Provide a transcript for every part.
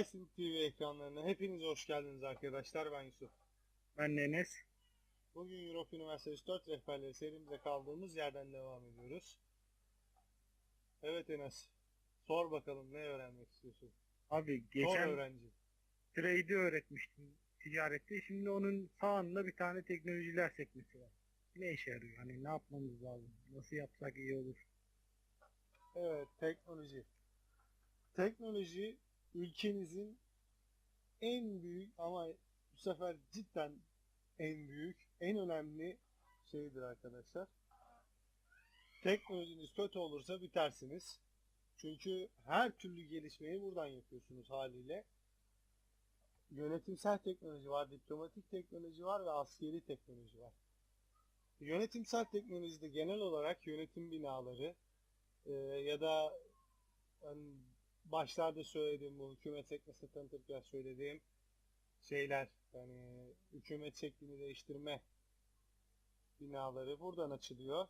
iSync TV ekranlarına hepiniz hoş geldiniz arkadaşlar. Ben Yusuf. Ben Enes. Bugün Europe Üniversitesi 4 rehberleri serimize kaldığımız yerden devam ediyoruz. Evet Enes. Sor bakalım ne öğrenmek istiyorsun? Abi Sor geçen öğrenci. trade'i öğretmiştim ticarette. Şimdi onun sağında bir tane teknolojiler sekmesi var. Ne işe yarıyor? Hani ne yapmamız lazım? Nasıl yapsak iyi olur? Evet teknoloji. Teknoloji ülkenizin en büyük ama bu sefer cidden en büyük, en önemli şeyidir arkadaşlar. Teknolojiniz kötü olursa bitersiniz. Çünkü her türlü gelişmeyi buradan yapıyorsunuz haliyle. Yönetimsel teknoloji var, diplomatik teknoloji var ve askeri teknoloji var. Yönetimsel teknolojide genel olarak yönetim binaları, ee, ya da hani başlarda söylediğim bu hükümet sekmesini tanıtırken söylediğim şeyler yani hükümet şeklini değiştirme binaları buradan açılıyor.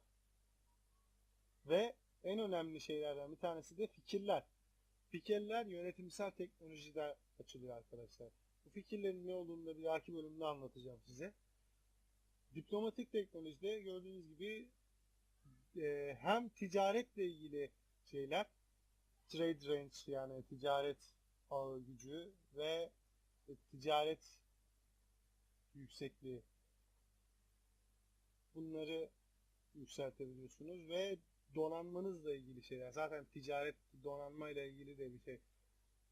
Ve en önemli şeylerden bir tanesi de fikirler. Fikirler yönetimsel teknolojide açılıyor arkadaşlar. Bu fikirlerin ne olduğunu da bir dahaki bölümde anlatacağım size. Diplomatik teknolojide gördüğünüz gibi e, hem ticaretle ilgili şeyler trade range yani ticaret ağı gücü ve e, ticaret yüksekliği bunları yükseltebiliyorsunuz ve donanmanızla ilgili şeyler zaten ticaret donanmayla ilgili de bir şey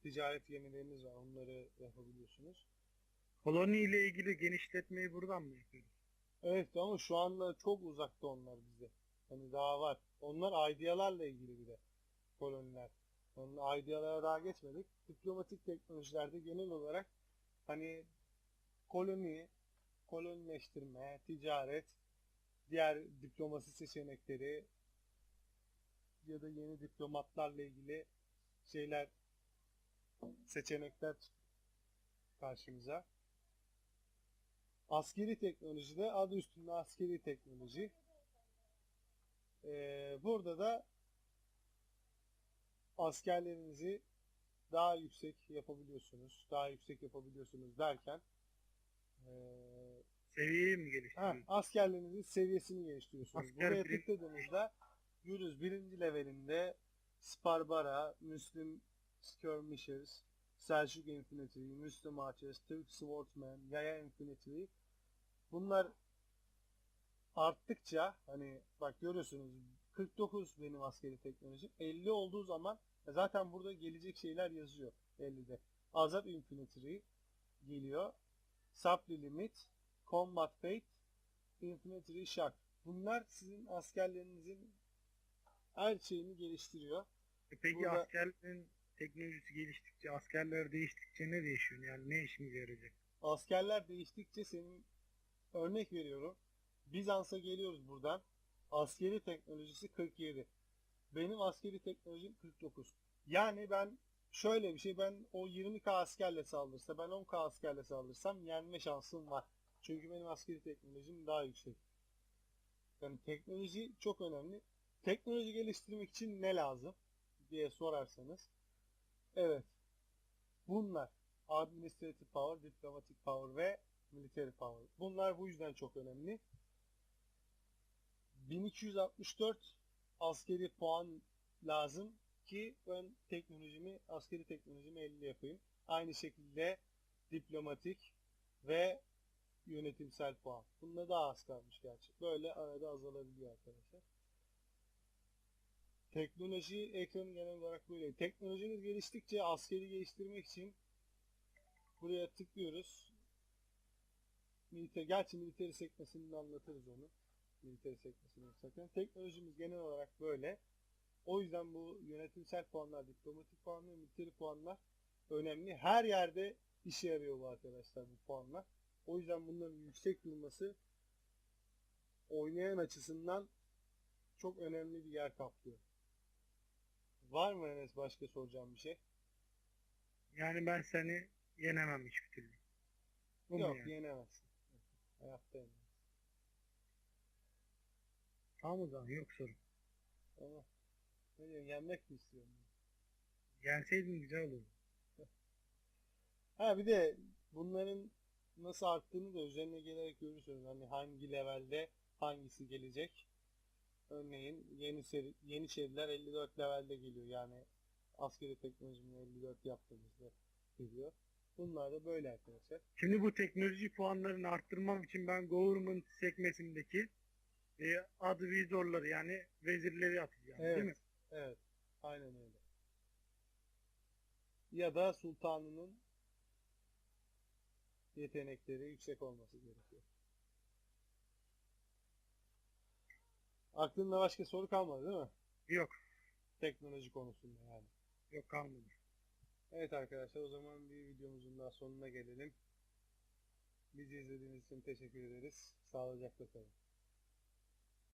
ticaret gemileriniz var onları yapabiliyorsunuz. Koloni ile ilgili genişletmeyi buradan mı yapıyoruz? Evet ama şu anda çok uzakta onlar bize. Hani daha var. Onlar idealarla ilgili bir de koloniler. Onun idealara daha geçmedik. Diplomatik teknolojilerde genel olarak hani koloni, kolonileştirme, ticaret, diğer diplomasi seçenekleri ya da yeni diplomatlarla ilgili şeyler seçenekler karşımıza. Askeri teknolojide adı üstünde askeri teknoloji. Ee, burada da askerlerinizi daha yüksek yapabiliyorsunuz. Daha yüksek yapabiliyorsunuz derken ee, Seviyeyi mi ha, geliştiriyoruz? askerlerinizin seviyesini geliştiriyorsunuz. Asker Buraya birim- tıkladığınızda görürüz birinci levelinde Sparbara, Müslüm Skirmishers, Selçuk Infantry, Müslüm Archers, Türk Swordsman, Yaya Infantry bunlar arttıkça hani bak görüyorsunuz 49 benim askeri teknolojim 50 olduğu zaman e zaten burada gelecek şeyler yazıyor 50'de. Azap Infantry geliyor. Supply Limit, Combat Fate, Infantry Shock. Bunlar sizin askerlerinizin her şeyini geliştiriyor. E Peki burada- askerlerin teknolojisi geliştikçe, askerler değiştikçe ne değişiyor? Yani ne işimize yarayacak? Askerler değiştikçe senin örnek veriyorum. Bizans'a geliyoruz buradan. Askeri teknolojisi 47. Benim askeri teknolojim 49. Yani ben şöyle bir şey ben o 20k askerle saldırsa ben 10k askerle saldırsam yenme şansım var. Çünkü benim askeri teknolojim daha yüksek. Yani teknoloji çok önemli. Teknoloji geliştirmek için ne lazım diye sorarsanız. Evet. Bunlar. Administrative power, diplomatic power ve military power. Bunlar bu yüzden çok önemli. 1264 askeri puan lazım ki ben teknolojimi, askeri teknolojimi 50 yapayım. Aynı şekilde diplomatik ve yönetimsel puan. Bunda daha az kalmış gerçi. Böyle arada azalabiliyor arkadaşlar. Teknoloji ekranı genel olarak böyle. Teknolojiniz geliştikçe askeri geliştirmek için buraya tıklıyoruz. Militer, gerçi militeri sekmesini de anlatırız onu. Militeri sekmesini sakın. Teknolojimiz genel olarak böyle. O yüzden bu yönetimsel puanlar, diplomatik puanlar, militeri puanlar önemli. Her yerde işe yarıyor bu arkadaşlar bu puanlar. O yüzden bunların yüksek durması oynayan açısından çok önemli bir yer kaplıyor. Var mı Enes başka soracağım bir şey? Yani ben seni yenemem hiçbir türlü. Bu Yok yani? yenemezsin. Hayatta yenemezsin. Tamam o zaman yok sorun. Ama ne diyorsun yenmek mi istiyorsun? Yenseydin güzel olurdu. Ha bir de bunların nasıl arttığını da üzerine gelerek görürsünüz. Hani hangi levelde hangisi gelecek. Örneğin yeni seri, yeni seriler 54 levelde geliyor. Yani askeri teknolojinin 54 yaptığımızda geliyor. Bunlar da böyle arkadaşlar. Şimdi bu teknoloji puanlarını arttırmam için ben government sekmesindeki e, advisorları yani vezirleri atacağım değil mi? Evet. Aynen öyle. Ya da sultanının yetenekleri yüksek olması gerekiyor. Aklında başka soru kalmadı değil mi? Yok. Teknoloji konusunda yani. Yok kalmadı. Evet arkadaşlar o zaman bir videomuzun daha sonuna gelelim. Bizi izlediğiniz için teşekkür ederiz. Sağlıcakla kalın.